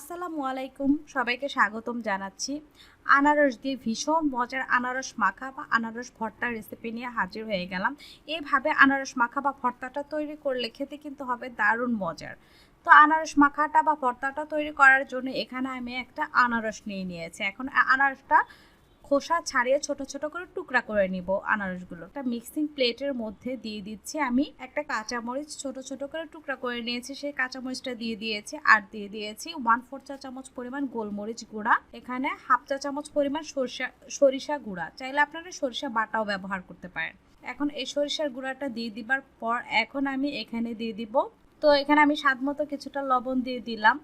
আসসালামু আলাইকুম। সবাইকে স্বাগতম জানাচ্ছি। আনারস দিয়ে ভীষণ মজার আনারস মাখা বা আনারস ভর্তার রেসিপি নিয়ে হাজির হয়ে গেলাম। এইভাবে আনারস মাখা বা ভর্তাটা তৈরি করলে খেতে কিন্তু হবে দারুণ মজার। তো আনারস মাখাটা বা ভর্তাটা তৈরি করার জন্য এখানে আমি একটা আনারস নিয়ে নিয়েছি। এখন আনারসটা খোসা ছাড়িয়ে ছোট ছোট করে টুকরা করে নিব আনারসগুলো। একটা মিক্সিং প্লেটের মধ্যে দিয়ে দিচ্ছি আমি। একটা কাঁচামরিচ ছোট ছোট করে টুকরা করে নিয়েছি, সেই কাঁচামরিচটা দিয়ে দিয়েছি আর দিয়ে দিয়েছি ওয়ান ফোর চা চামচ পরিমাণ গোলমরিচ গুঁড়া, এখানে হাফ চা চামচ পরিমাণ সরিষা সরিষা গুঁড়া। চাইলে আপনারা সরিষা বাটাও ব্যবহার করতে পারেন। এখন এই সরিষার গুঁড়াটা দিয়ে দিবার পর এখন আমি এখানে দিয়ে দিব তো এখানে আমি স্বাদ মতো কিছুটা লবণ দিয়ে দিলাম।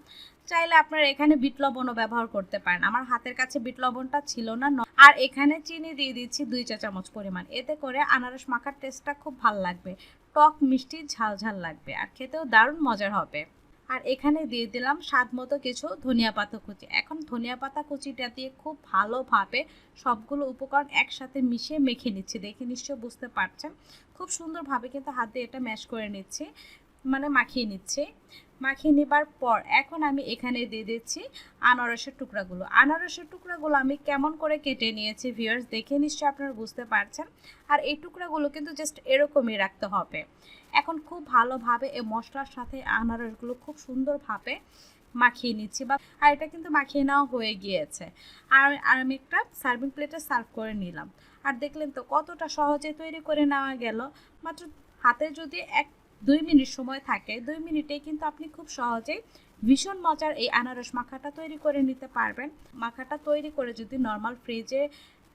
চাইলে আপনারা এখানে বিট লবণও ব্যবহার করতে পারেন। আমার হাতের কাছে বিট লবণটা ছিল না আর এখানে চিনি দিয়ে দিচ্ছি দুই চা চামচ পরিমাণ। এতে করে আনারস মাখার টেস্টটা খুব ভালো লাগবে। টক, মিষ্টি, ঝাল ঝাল লাগবে। আর খেতেও দারুণ মজার হবে। আর এখানে দিয়ে দিলাম স্বাদ মতো কিছু ধনিয়া পাতা কুচি। এখন ধনিয়া পাতা কুচিটা দিয়ে খুব ভালোভাবে সবগুলো উপকরণ একসাথে মিশিয়ে মেখে নিচ্ছি। দেখে নিশ্চয়ই বুঝতে পারছেন। খুব সুন্দরভাবে কিন্তু হাত এটা ম্যাশ করে নিচ্ছি। মানে মাখিয়ে নিচ্ছি। মাখিয়ে নেবার পর এখন আমি এখানে দিয়ে দিচ্ছি আনারসের টুকরাগুলো। আনারসের টুকরাগুলো আমি কেমন করে কেটে নিয়েছি ভিউয়ার্স দেখে নিশ্চয়ই আপনারা বুঝতে পারছেন। আর এই টুকরাগুলো কিন্তু জাস্ট এরকমই রাখতে হবে। এখন খুব ভালোভাবে এই মশলার সাথে আনারসগুলো খুব সুন্দরভাবে মাখিয়ে নিচ্ছি বা আর এটা কিন্তু মাখিয়ে নেওয়া হয়ে গিয়েছে। আর আর আমি একটা সার্ভিং প্লেটে সার্ভ করে নিলাম। আর দেখলেন তো কতটা সহজে তৈরি করে নেওয়া গেল। মাত্র হাতে যদি এক দুই মিনিট সময় থাকে, দুই মিনিটেই কিন্তু আপনি খুব সহজেই ভীষণ মজার এই আনারস মাখাটা তৈরি করে নিতে পারবেন। মাখাটা তৈরি করে যদি নর্মাল ফ্রিজে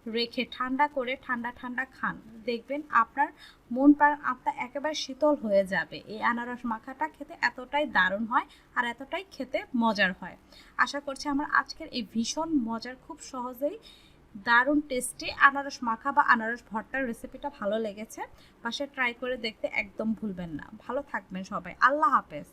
রেখে ঠান্ডা করে ঠান্ডা ঠান্ডা খান, দেখবেন আপনার মন প্রাণ আত্মা একেবারে শীতল হয়ে যাবে। এই আনারস মাখাটা খেতে এতটাই দারুণ হয় আর এতটাই খেতে মজার হয়। আশা করছি আমার আজকের এই ভীষণ মজার, খুব সহজেই দারুণ টেস্টি আনারস মাখা বা আনারস ভর্তার রেসিপিটা ভালো লেগেছে। পাশে ট্রাই করে দেখতে একদম ভুলবেন না। ভালো থাকবেন সবাই। আল্লাহ হাফেজ।